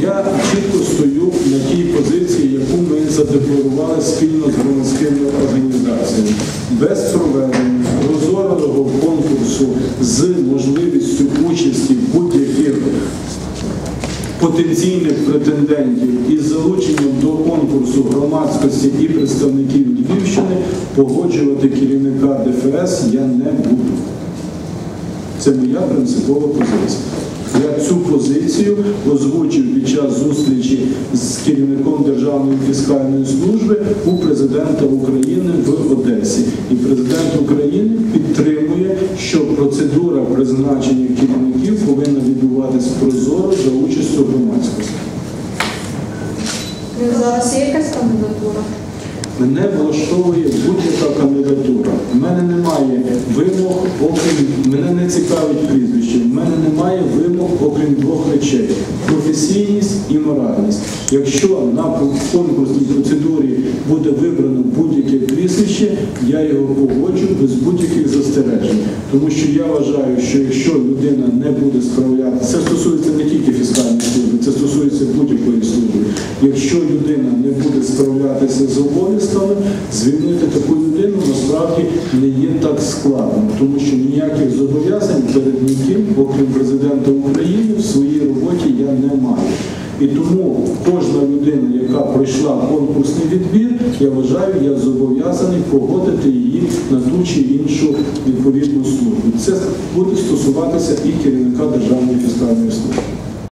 Я чітко стою на тій позиції, яку ми задекларували спільно з громадськими організаціями. Без проведення прозорого конкурсу з можливістю участі будь-яких потенційних претендентів із залученням до конкурсу громадськості і представників Львівщини погоджувати керівника ДФС я не буду. Це моя принципова позиція. Я цю позицію озвучив під час зустрічі з керівником Державної фіскальної служби у президента України в Одесі. І президент України підтримує, що процедура призначення керівників повинна відбуватись прозоро за участю громадськості. Зараз є якась кандидатура? Мене влаштовує будь-яка кандидатура. У мене немає вимог, окрім мене не цікавить прізвище. Немає вимог, окрім двох речей: професійність і моральність. Якщо на конкурсній процедурі буде вибрано будь-яке прізвище, я його погоджу без будь-яких застережень. Тому що я вважаю, що якщо людина не буде справлятися, це стосується не тільки фіскальної служби, це стосується будь-якої служби. Якщо людина не буде справлятися з обов'язками, звільнити таку людину насправді не є так складно, тому що ніяких зобов'язань перед ніким, окрім президента України, в своїй роботі я не маю. І тому кожна людина, яка пройшла конкурсний відбір, я вважаю, я зобов'язаний погодити її на ту чи іншу відповідну службу. Це буде стосуватися і керівника Державної